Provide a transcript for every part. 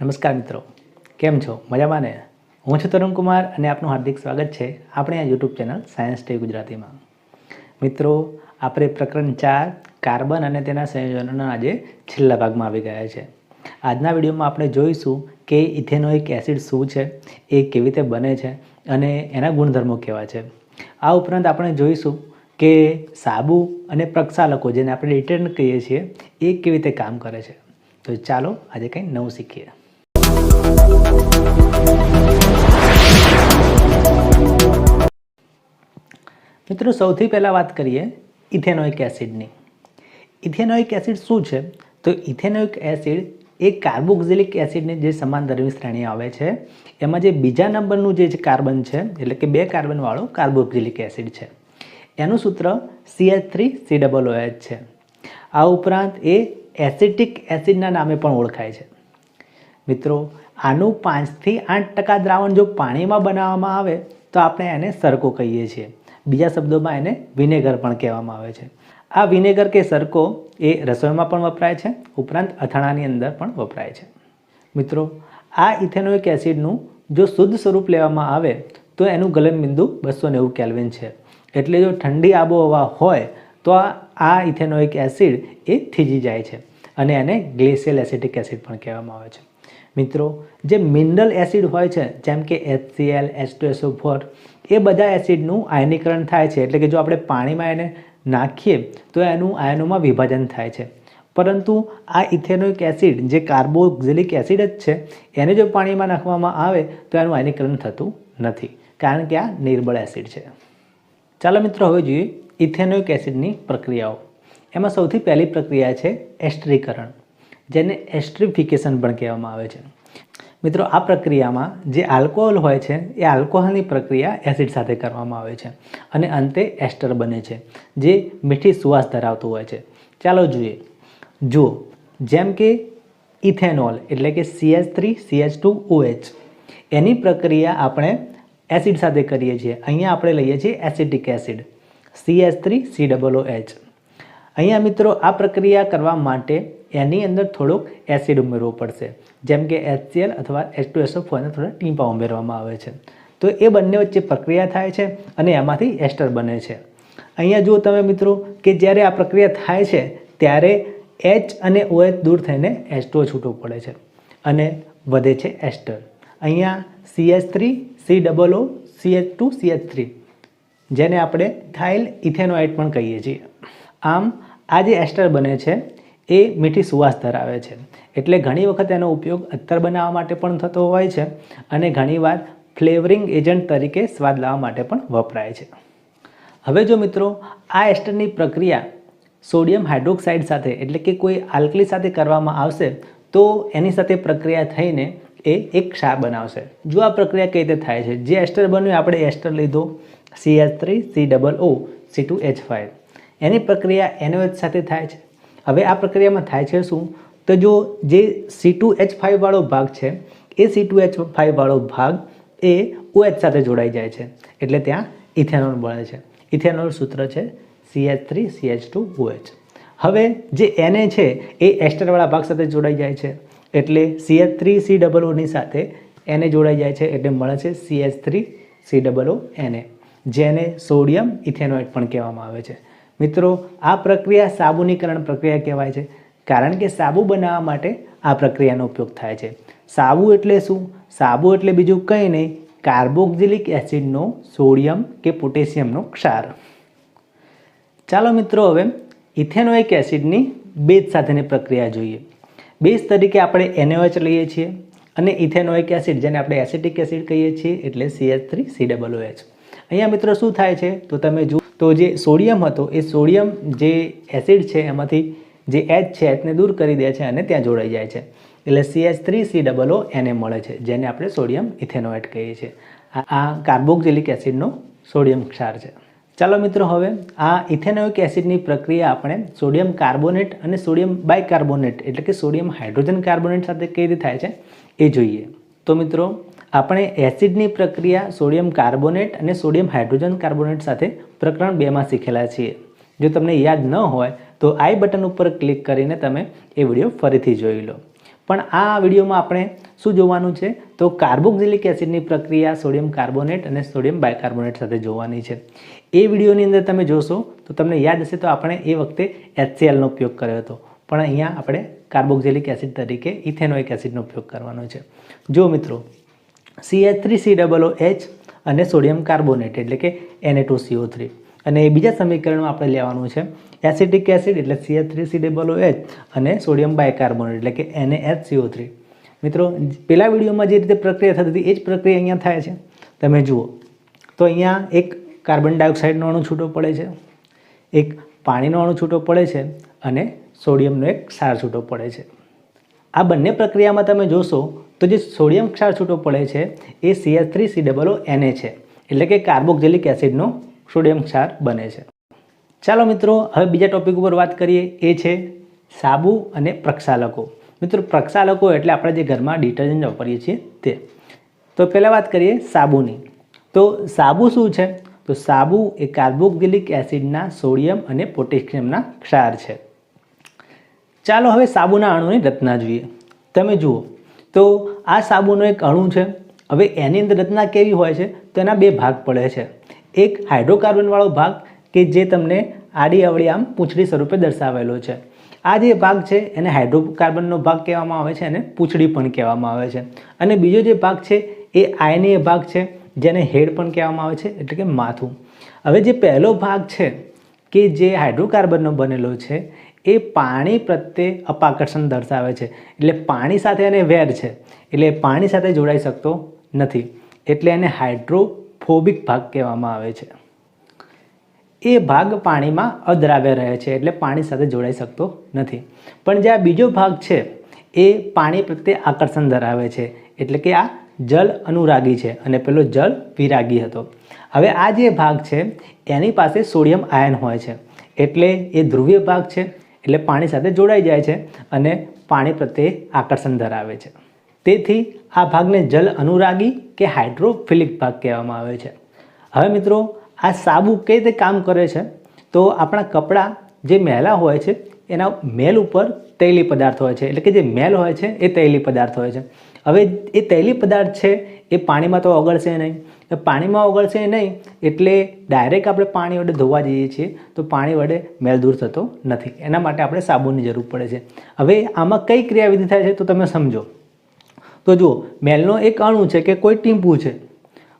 નમસ્કાર મિત્રો, કેમ છો? મજામાં ને? હું છું તરુણ કુમાર અને આપનું હાર્દિક સ્વાગત છે આપણે આ યુટ્યુબ ચેનલ સાયન્સ ડે ગુજરાતીમાં. મિત્રો, આપણે પ્રકરણ ચાર, કાર્બન અને તેના સંયોજનોના આજે છેલ્લા ભાગમાં આવી ગયા છે. આજના વિડીયોમાં આપણે જોઈશું કે ઇથેનોઇક એસિડ શું છે, એ કેવી રીતે બને છે અને એના ગુણધર્મો કેવા છે. આ ઉપરાંત આપણે જોઈશું કે સાબુ અને પ્રક્ષાલકો જેને આપણે ડિટર્જન્ટ કહીએ છીએ, એ કેવી રીતે કામ કરે છે. તો ચાલો આજે કંઈ નવું શીખીએ. મિત્રો, સૌથી પહેલાં વાત કરીએ ઇથેનોઇક એસિડની. ઇથેનોઇક એસિડ શું છે? તો ઇથેનોઇક એસિડ એ કાર્બોક્સિલિક એસિડની જે સમાન ધર્મી શ્રેણી આવે છે, એમાં જે બીજા નંબરનું જે કાર્બન છે, એટલે કે બે કાર્બનવાળો કાર્બોક્સિલિક એસિડ છે. એનું સૂત્ર CH three C double OH છે. આ ઉપરાંત એ એસિટિક એસિડના નામે પણ ઓળખાય છે. મિત્રો, આનું પાંચથી આઠ ટકા દ્રાવણ જો પાણીમાં બનાવવામાં આવે, તો આપણે એને સરકો કહીએ છીએ. બીજા શબ્દોમાં એને વિનેગર પણ કહેવામાં આવે છે. આ વિનેગર કે સરકો એ રસોઈમાં પણ વપરાય છે, ઉપરાંત અથાણાની અંદર પણ વપરાય છે. મિત્રો, આ ઇથેનોઇક એસિડનું જો શુદ્ધ સ્વરૂપ લેવામાં આવે, તો એનું ગલનબિંદુ બસો નેવું કેલ્વિન છે. એટલે જો ઠંડી આબોહવા હોય, તો આ ઇથેનોઇક એસિડ એ થીજી જાય છે. અને એને ગ્લેશિયલ એસિટિક એસિડ પણ કહેવામાં આવે છે. મિત્રો, જે મિનરલ એસિડ હોય છે, જેમ કે એચસીએલ એચ ટુ ફોર એ બધા એસિડનું આયનીકરણ થાય છે. એટલે કે જો આપણે પાણીમાં એને નાખીએ, તો એનું આયનોમાં વિભાજન થાય છે. પરંતુ આ ઇથેનોઇક એસિડ, જે કાર્બોક્સિલિક એસિડ જ છે, એને જો પાણીમાં નાખવામાં આવે, તો એનું આયનીકરણ થતું નથી. કારણ કે આ નિર્બળ એસિડ છે. ચાલો મિત્રો, હવે જોઈએ ઇથેનોઇક એસિડની પ્રક્રિયાઓ. એમાં સૌથી પહેલી પ્રક્રિયા છે એસ્ટ્રીકરણ. જેને એસ્ટ્રિફિકેશન પણ કહેવામાં આવે છે. મિત્રો, આ પ્રક્રિયામાં જે આલ્કોહોલ હોય છે, એ આલ્કોહોલની પ્રક્રિયા એસિડ સાથે કરવામાં આવે છે અને અંતે એસ્ટર બને છે, જે મીઠી સુવાસ ધરાવતું હોય છે. ચાલો જોઈએ. જુઓ, જેમ કે ઇથેનોલ એટલે કે CH three CH two OH એની પ્રક્રિયા આપણે એસિડ સાથે કરીએ છીએ. અહીંયા આપણે લઈએ છીએ acetic acid. CH three C double H અહીંયા મિત્રો, આ પ્રક્રિયા કરવા માટે એની અંદર થોડોક એસિડ ઉમેરવો પડશે. જેમ કે એચસીએલ અથવા એચ ટુ એસઓ ફોરને થોડા ટીંપા ઉમેરવામાં આવે છે. તો એ બંને વચ્ચે પ્રક્રિયા થાય છે અને એમાંથી એસ્ટર બને છે. અહીંયા જુઓ તમે મિત્રો કે જ્યારે આ પ્રક્રિયા થાય છે, ત્યારે એચ અને ઓએચ દૂર થઈને એસ્ટો છૂટો પડે છે અને વધે છે એસ્ટર અહીંયા CH three C double O CH two CH three જેને આપણે થાઇલ ઇથેનોઇટ પણ કહીએ છીએ. આમ, આ જે એસ્ટર બને છે એ મીઠી સુવાસ ધરાવે છે. એટલે ઘણી વખત એનો ઉપયોગ અત્તર બનાવવા માટે પણ થતો હોય છે અને ઘણીવાર ફ્લેવરિંગ એજન્ટ તરીકે સ્વાદ લાવવા માટે પણ વપરાય છે. હવે જો મિત્રો, આ એસ્ટરની પ્રક્રિયા સોડિયમ હાઇડ્રોક્સાઇડ સાથે એટલે કે કોઈ આલ્કલી સાથે કરવામાં આવશે, તો એની સાથે પ્રક્રિયા થઈને એ એક ક્ષાર બનાવશે. જો આ પ્રક્રિયા કઈ રીતે થાય છે? જે એસ્ટર બન્યું આપણે એસ્ટર લીધો. C H three C double O C two H five એની પ્રક્રિયા એનઓએચ સાથે થાય છે. હવે આ પ્રક્રિયામાં થાય છે શું? તો જો જે સી ટુ એચ ફાઇવવાળો ભાગ છે, એ સી ટુ એચ ફાઇવવાળો ભાગ એ ઓએચ સાથે જોડાઈ જાય છે. એટલે ત્યાં ઇથેનોલ બને છે. ઇથેનોલ સૂત્ર છે CH three CH two OH હવે જે એને છે, એ એસ્ટરવાળા ભાગ સાથે જોડાઈ જાય છે. એટલે સીએચ થ્રી સી ડબલ ઓની સાથે એને જોડાઈ જાય છે, એટલે મળે છે CH three C double O એને જેને સોડિયમ ઇથેનોઇટ પણ કહેવામાં આવે છે. મિત્રો, આ પ્રક્રિયા સાબુનીકરણ પ્રક્રિયા કહેવાય છે. કારણ કે સાબુ બનાવવા માટે આ પ્રક્રિયાનો ઉપયોગ થાય છે. સાબુ એટલે શું? સાબુ એટલે બીજું કંઈ નહીં કાર્બોક્સિલિક એસિડનો સોડિયમ કે પોટેશિયમનો ક્ષાર. ચાલો મિત્રો, હવે ઇથેનોઇક એસિડની બેઝ સાથેની પ્રક્રિયા જોઈએ. બેઝ તરીકે આપણે એનઓએચ લઈએ છીએ અને ઇથેનોઇક એસિડ, જેને આપણે એસિટિક એસિડ કહીએ છીએ, એટલે CH three C double H અહીંયા મિત્રો શું થાય છે? તો તમે જુઓ તો જે સોડિયમ હતો, એ સોડિયમ જે એસિડ છે, એમાંથી જે એચ છે એચને દૂર કરી દે છે અને ત્યાં જોડાઈ જાય છે. એટલે CH three C double O એને મળે છે, જેને આપણે સોડિયમ ઇથેનોએટ કહીએ છીએ. આ કાર્બોક્સિલિક એસિડનો સોડિયમ ક્ષાર છે. ચાલો મિત્રો હવે આ ઇથેનોઇક એસિડની પ્રક્રિયા આપણે સોડિયમ કાર્બોનેટ અને સોડિયમ બાયકાર્બોનેટ, એટલે કે સોડિયમ હાઇડ્રોજન કાર્બોનેટ સાથે કઈ રીતે થાય છે, એ જોઈએ. તો મિત્રો આપણે એસિડની પ્રક્રિયા સોડિયમ કાર્બોનેટ અને સોડિયમ હાઇડ્રોજન કાર્બોનેટ સાથે પ્રકરણ બેમાં શીખેલા છીએ. જો તમને યાદ ન હોય, તો આઈ બટન ઉપર ક્લિક કરીને તમે એ વીડિયો ફરીથી જોઈ લો. પણ આ વિડીયોમાં આપણે શું જોવાનું છે? તો કાર્બોક્સિલિક એસિડની પ્રક્રિયા સોડિયમ કાર્બોનેટ અને સોડિયમ બાયકાર્બોનેટ સાથે જોવાની છે. એ વિડીયોની અંદર તમે જોશો, તો તમને યાદ હશે તો આપણે એ વખતે એચસીએલનો ઉપયોગ કર્યો હતો. પણ અહીંયા આપણે કાર્બોક્સિલિક એસિડ તરીકે ઇથેનોઇક એસિડનો ઉપયોગ કરવાનો છે. જો મિત્રો C H three C double H અને સોડિયમ કાર્બોનેટ એટલે કે એને ટુ સીઓ થ્રી અને એ બીજા સમીકરણમાં આપણે લેવાનું છે એસિટિક એસિડ એટલે C H three C double H અને સોડિયમ બાયકાર્બોનેટ એટલે કે એને એચ સીઓ થ્રી મિત્રો, પેલા વિડીયોમાં જે રીતે પ્રક્રિયા થતી હતી, એ જ પ્રક્રિયા અહીંયા થાય છે. તમે જુઓ. તો અહીંયા એક કાર્બન ડાયોક્સાઇડનો અણુ છૂટો પડે છે, એક પાણીનો અણુ છૂટો પડે છે અને સોડિયમનો એક સાર છૂટો પડે છે. આ બંને પ્રક્રિયામાં તમે જોશો તો જે સોડિયમ ક્ષાર છૂટો પડે છે, એ C H three C double એને છે. એટલે કે કાર્બોક્સિલિક એસિડનો સોડિયમ ક્ષાર બને છે. ચાલો મિત્રો, હવે બીજા ટોપિક ઉપર વાત કરીએ. એ છે સાબુ અને પ્રક્ષાલકો. મિત્રો, પ્રક્ષાલકો એટલે આપણે જે ઘરમાં ડિટર્જન્ટ વાપરીએ છીએ તે. તો પહેલાં વાત કરીએ સાબુની. તો સાબુ શું છે? તો સાબુ એ કાર્બોક્સિલિક એસિડના સોડિયમ અને પોટેશિયમના ક્ષાર છે. ચાલો હવે સાબુના અણુની રચના જોઈએ. તમે જુઓ, તો આ સાબુનો એક અણુ છે. હવે એની અંદર રચના કેવી હોય છે? તો એના બે ભાગ પડે છે. એક હાઇડ્રોકાર્બનવાળો ભાગ કે જે તમને આડી અવળી આમ પૂંછડી સ્વરૂપે દર્શાવેલો છે. આ જે ભાગ છે એને હાઇડ્રોકાર્બનનો ભાગ કહેવામાં આવે છે અને પૂંછડી પણ કહેવામાં આવે છે. અને બીજો જે ભાગ છે એ આયનીય ભાગ છે, જેને હેડ પણ કહેવામાં આવે છે, એટલે કે માથું. હવે જે પહેલો ભાગ છે કે જે હાઇડ્રોકાર્બનનો બનેલો છે એ પાણી પ્રત્યે અપાકર્ષણ દર્શાવે છે. એટલે પાણી સાથે એને વેર છે. એટલે પાણી સાથે જોડાઈ શકતો નથી. એટલે એને હાઇડ્રોફોબિક ભાગ કહેવામાં આવે છે. એ ભાગ પાણીમાં અદ્રાવ્ય રહે છે. એટલે પાણી સાથે જોડાઈ શકતો નથી. પણ જે આ બીજો ભાગ છે, એ પાણી પ્રત્યે આકર્ષણ ધરાવે છે. એટલે કે આ જલ અનુરાગી છે અને પેલો જલ વિરાગી હતો. હવે આ જે ભાગ છે, એની પાસે સોડિયમ આયન હોય છે. એટલે એ ધ્રુવીય ભાગ છે એટલે પાણી સાથે જોડાઈ જાય છે અને પાણી પ્રત્યે આકર્ષણ ધરાવે છે. તેથી આ ભાગને જલ અનુરાગી કે હાઇડ્રોફિલિક ભાગ કહેવામાં આવે છે. હવે મિત્રો, આ સાબુ કઈ રીતે કામ કરે છે? તો આપણા કપડાં જે મેલા હોય છે, એના મેલ ઉપર તૈલી પદાર્થ હોય છે. એટલે કે જે મેલ હોય છે, એ તૈલી પદાર્થ હોય છે. હવે એ તૈલી પદાર્થ છે, એ પાણીમાં તો ઓગળશે નહીં. એ પાણીમાં ઓગળશે નહીં, એટલે ડાયરેક્ટ આપણે પાણી વડે ધોવા જઈએ છીએ, તો પાણી વડે મેલ દૂર થતો નથી. એના માટે આપણે સાબુની જરૂર પડે છે. હવે આમાં કઈ ક્રિયાવિધિ થાય છે તો તમે સમજો. તો જુઓ, મેલનો એક અણુ છે કે કોઈ ટીમ્પું છે.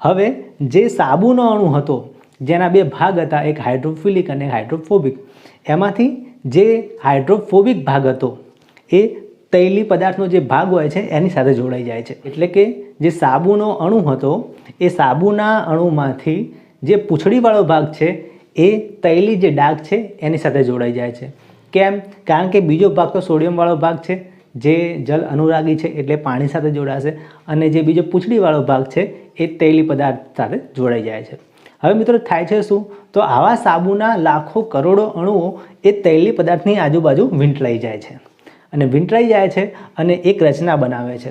હવે જે સાબુનો અણુ હતો, જેના બે ભાગ હતા, એક હાઇડ્રોફિલિક અને હાઇડ્રોફોબિક, એમાંથી જે હાઇડ્રોફોબિક ભાગ હતો, એ તૈલી પદાર્થનો જે ભાગ હોય છે, એની સાથે જોડાઈ જાય છે. એટલે કે જે સાબુનો અણુ હતો, એ સાબુના અણુમાંથી જે પૂંછડીવાળો ભાગ છે, એ તૈલી જે ડાઘ છે, એની સાથે જોડાઈ જાય છે. કેમ? કારણ કે બીજો ભાગ તો સોડિયમવાળો ભાગ છે, જે જલ અનુરાગી છે એટલે પાણી સાથે જોડાશે અને જે બીજો પૂંછડીવાળો ભાગ છે, એ તૈલી પદાર્થ સાથે જોડાઈ જાય છે. હવે મિત્રો થાય છે શું? તો આવા સાબુના લાખો કરોડો અણુઓ એ તૈલી પદાર્થની આજુબાજુ વીંટળાઈ જાય છે. અને વીંટળાઈ જાય છે અને એક રચના બનાવે છે.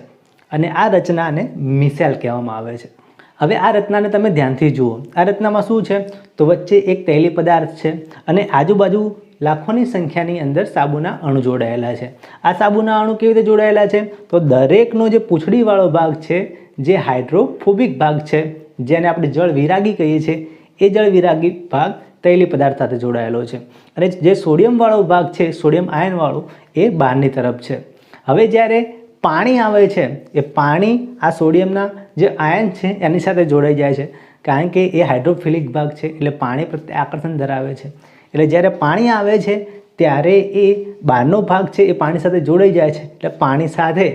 અને આ રચનાને મિસેલ કહેવામાં આવે છે. હવે આ રચનાને તમે ધ્યાનથી જુઓ. આ રચનામાં શું છે? તો વચ્ચે એક તૈલી પદાર્થ છે અને આજુબાજુ લાખોની સંખ્યાની અંદર સાબુના અણુ જોડાયેલા છે. આ સાબુના અણુ કેવી રીતે જોડાયેલા છે? તો દરેકનો જે પૂંછડીવાળો ભાગ છે, જે હાઇડ્રોફોબિક ભાગ છે, જેને આપણે જળ વિરાગી કહીએ છીએ, એ જળ વિરાગી ભાગ તૈલી પદાર્થ સાથે જોડાયેલો છે. અને જે સોડિયમવાળો ભાગ છે, સોડિયમ આયનવાળો, એ બહારની તરફ છે. હવે જ્યારે પાણી આવે છે, એ પાણી આ સોડિયમના જે આયન છે, એની સાથે જોડાઈ જાય છે. કારણ કે એ હાઇડ્રોફિલિક ભાગ છે, એટલે પાણી પ્રત્યે આકર્ષણ ધરાવે છે. એટલે જ્યારે પાણી આવે છે, ત્યારે એ બહારનો ભાગ છે, એ પાણી સાથે જોડાઈ જાય છે. એટલે પાણી સાથે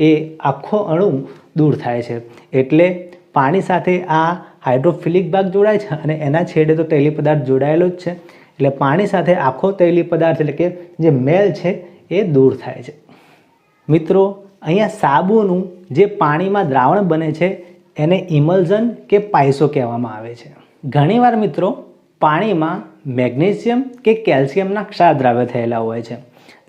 એ આખો અણુ દૂર થાય છે. એટલે પાણી સાથે આ હાઇડ્રોફિલિક ભાગ જોડાય છે અને એના છેડે તો તૈલી પદાર્થ જોડાયેલો જ છે. એટલે પાણી સાથે આખો તૈલી પદાર્થ, એટલે કે જે મેલ છે, એ દૂર થાય છે. મિત્રો અહીંયા સાબુનું જે પાણીમાં દ્રાવણ બને છે, એને ઇમલ્ઝન કે પાયસો કહેવામાં આવે છે. ઘણીવાર મિત્રો, પાણીમાં મેગ્નેશિયમ કે કેલ્શિયમના ક્ષાર દ્રાવ્ય થયેલા હોય છે.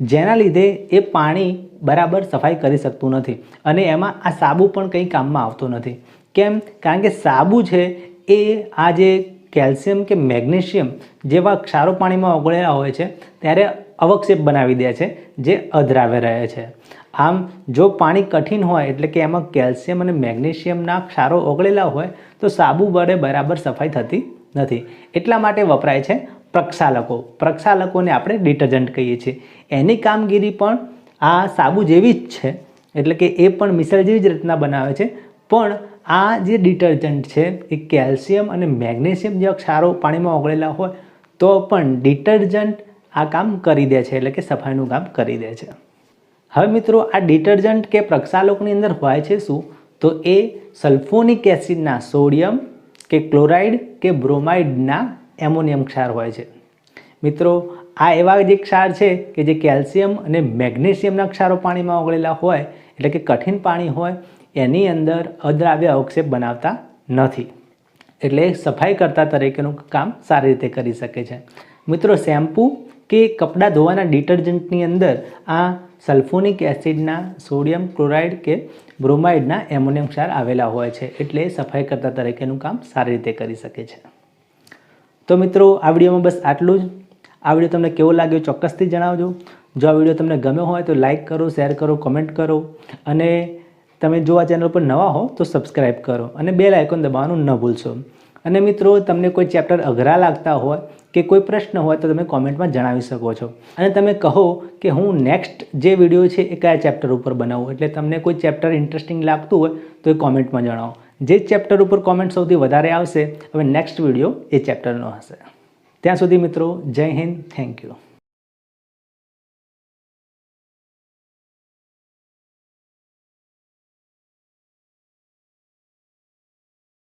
જેના લીધે એ પાણી બરાબર સફાઈ કરી શકતું નથી અને એમાં આ સાબુ પણ કંઈ કામમાં આવતો નથી. કેમ? કારણ કે સાબુ છે, એ આ જે કેલ્શિયમ કે મેગ્નેશિયમ જેવા ક્ષારો પાણીમાં ઓગળેલા હોય છે, ત્યારે અવક્ષેપ બનાવી દે છે, જે અધરાવે રહે છે. આમ, જો પાણી કઠિન હોય, એટલે કે એમાં કેલ્શિયમ અને મેગ્નેશિયમના ક્ષારો ઓગળેલા હોય, તો સાબુ વડે બરાબર સફાઈ થતી નથી. એટલા માટે વપરાય છે પ્રક્ષાલકો. પ્રક્ષાલકોને આપણે ડિટર્જન્ટ કહીએ છીએ. એની કામગીરી પણ આ સાબુ જેવી જ છે, એટલે કે એ પણ મિસળ જેવી જ રીતના બનાવે છે. પણ આ જે ડિટર્જન્ટ છે, એ કેલ્શિયમ અને મેગ્નેશિયમ જેવા ક્ષારો પાણીમાં ઓગળેલા હોય, તો પણ ડિટર્જન્ટ આ કામ કરી દે છે, એટલે કે સફાઈનું કામ કરી દે છે. હવે મિત્રો, આ ડિટર્જન્ટ કે પ્રક્ષાલકની અંદર હોય છે શું? તો એ સલ્ફોનિક એસિડના સોડિયમ કે ક્લોરાઇડ કે બ્રોમાઇડના એમોનિયમ ક્ષાર હોય છે. મિત્રો, આ એવા જે ક્ષાર છે કે જે કેલ્શિયમ અને મેગ્નેશિયમના ક્ષારો પાણીમાં ઓગળેલા હોય, એટલે કે કઠિન પાણી હોય, એની અંદર અદ્રાવ્ય અવક્ષેપ બનાવતા નથી. એટલે સફાઈ કરતા તરીકેનું કામ સારી રીતે કરી શકે છે. મિત્રો, શેમ્પૂ કે કપડાં ધોવાના ડિટર્જન્ટની અંદર આ સલ્ફોનિક એસિડના સોડિયમ ક્લોરાઇડ કે બ્રોમાઇડના એમોનિયમ ક્ષાર આવેલા હોય છે, એટલે સફાઈ કરતા તરીકેનું કામ સારી રીતે કરી શકે છે. તો મિત્રો, આ વિડીયોમાં બસ આટલું જ. આ વીડિયો તમને કેવો લાગ્યો ચોક્કસથી જણાવજો. જો આ વીડિયો તમને ગમ્યો હોય તો લાઇક કરો, શેર કરો, કોમેન્ટ કરો અને તમે જો આ ચેનલ પર નવા હો તો સબસ્ક્રાઈબ કરો અને બેલ આઇકોન દબાવવાનું ન ભૂલશો. અને મિત્રો, તમને કોઈ ચેપ્ટર અઘરા લાગતા હોય કે કોઈ પ્રશ્ન હોય, તો તમે કોમેન્ટમાં જણાવી શકો છો. અને તમે કહો કે હું નેક્સ્ટ જે વીડિયો છે, એ કયા ચેપ્ટર ઉપર બનાવું? એટલે તમને કોઈ ચેપ્ટર ઇન્ટરેસ્ટિંગ લાગતું હોય, તો એ કોમેન્ટમાં જણાવો. જે ચેપ્ટર ઉપર કોમેન્ટ સૌથી વધારે આવશે, હવે નેક્સ્ટ વીડિયો એ ચેપ્ટરનો હશે. ત્યાં સુધી મિત્રો, જય હિન્દ થેન્ક યુ